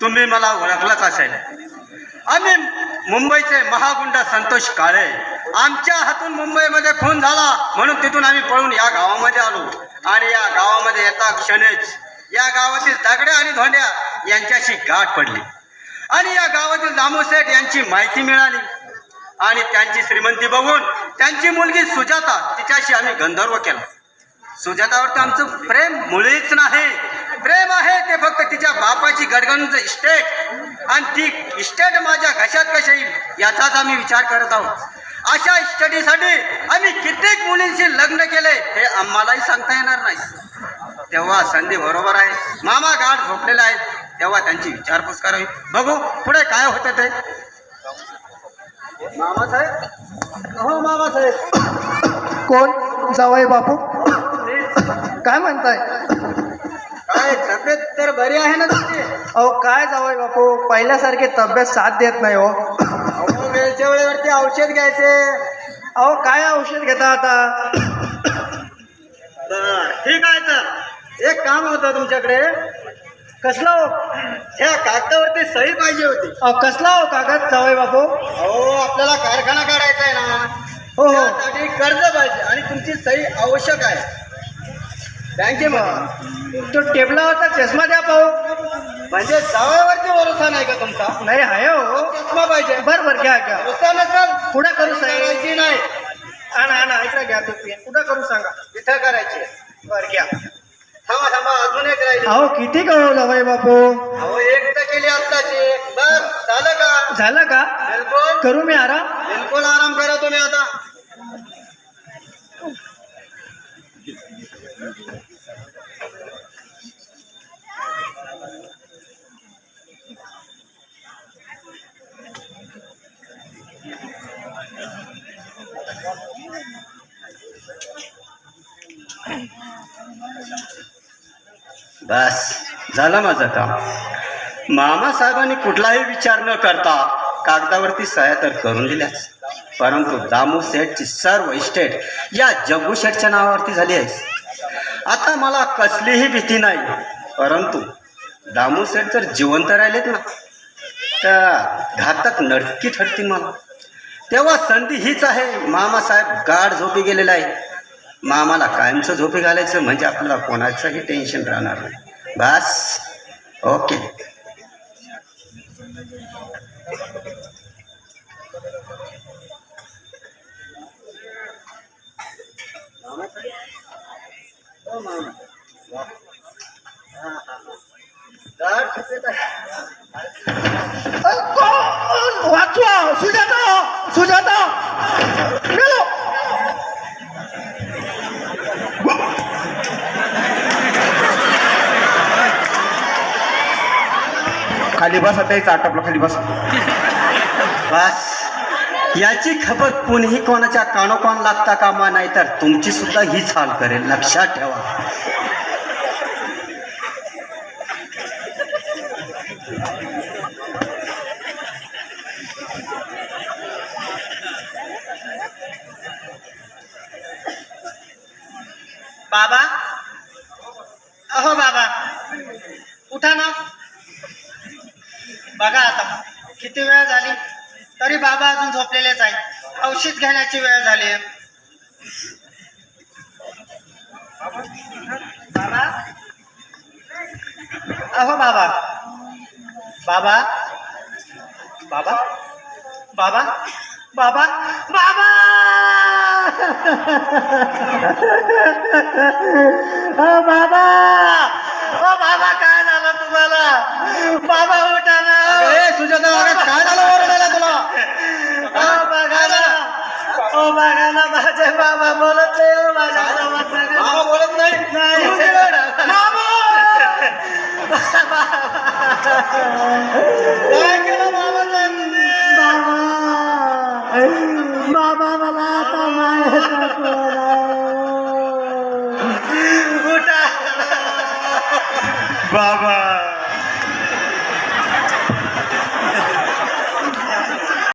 तुम्ही मला ओळखलाच असेल आम्ही मुंबईचे महागुंड संतोष काळे. आमच्या हातून मुंबईमध्ये खून झाला म्हणून तिथून आम्ही पळून या गावामध्ये आलो. आणि या गावामध्ये येता क्षणेच या गावातील दगड्या आणि धोंड्या यांच्याशी गाठ पडली. आणि या गावातील दामोसेठ यांची माहिती मिळाली. आणि त्यांची श्रीमंती बघून त्यांची मुलगी सुजाता तिच्याशी आम्ही गंधर्व केला. सुजातावरती आमचं प्रेम मुळीच नाही. प्रेम आहे ते फक्त तिच्या बापाची गडगंज इस्टेट. आणि ती इस्टेट माझ्या घशात कशा येईल याचाच आम्ही विचार करत आहोत. अशा इस्टेटीसाठी आम्ही कित्येक मुलींशी लग्न केले हे आम्हालाही सांगता येणार नाही. तेव्हा संधी बरोबर आहे. मामा गाठ झोपलेला आहे. तेव्हा त्यांची विचारपूस करावी. बघू पुढे काय होतं ते. मामासाहेब? हो मामासाहेब. कोण? जावई बापू? काय म्हणताय? काय तब्येत तर बरी आहे ना तुमची? अहो काय जावई बापू? पहिल्यासारखी तब्येत साथ देत नाही हो. अहो, वेळच्या वेळेवरती औषध घ्यायचे. अहो काय औषध घेता आता? ठीक आहे तर. एक काम होतं तुमच्याकडे. कसला हो? ह्या कागदावरती सही पाहिजे होती. अहो कसला हो कागद जावई बापू? अहो आपल्याला कारखाना काढायचा आहे ना. हो हो. त्यासाठी कर्ज पाहिजे आणि तुमची सही आवश्यक आहे. बँकेमध्ये. तो टेबलावरचा चष्मा द्या पाहू. म्हणजे जावयावरती भरोसा नाही का तुमचा? नाही आहे हो. चष्मा पाहिजे. बर बर घ्या घ्या. भरोसा नसेल पुढे करू करायची नाही. आणा आणा ऐका घ्या तो पेन कुठं करू सांगा. इथं करायची बर घ्या थांबा थांबा अजून एक राहिली अहो किती कळव जावई बापू? अहो एक तर केली आत्ताची. बर झालं का? झालं का? बिलकुल. करू मी आराम? बिलकुल आराम करा तुम्ही आता. बस झालं माझं काम. मामासाहेबांनी कुठलाही विचार न करता कागदावरती सह्या तर करून दिल्याच परंतु दामू सेठची सर्व इस्टेट या जग्गू शेठच्या नावावरती झाली आहे. आता मला कसलीही भीती नाही परंतु दामू सेठ जर जिवंत राहिलेत ना तर घातक नडकी ठरतील मला. तेव्हा संधी हीच आहे मामासाहेब गाढ झोपी गेलेला आहे. मामाला कायमचं झोपी घालायचं म्हणजे आपल्याला कोणाचंही टेन्शन राहणार नाही. बस. ओके सुजाता सुजाता. खाली बस आता याचं खाली बस. बस. याची खबर कुणीही कोणाच्या कानोकान लागता कामा नाही तर तुमची सुद्धा हीच हाल करेल. लक्षात ठेवा. बाबा. अहो बाबा. उठा ना. बघा आता किती वेळ झाली? तरी बाबा अजून झोपलेलेच आहे औषध घेण्याची वेळ झाली बाबा? अहो बाबा. बाबा? बाबा? बाबा? बाबा? बाबा! ओ बाबा! ओ बाबा काय झालं तुम्हाला? बाबा ও বাবা বাবা বাবা বাবা বাবা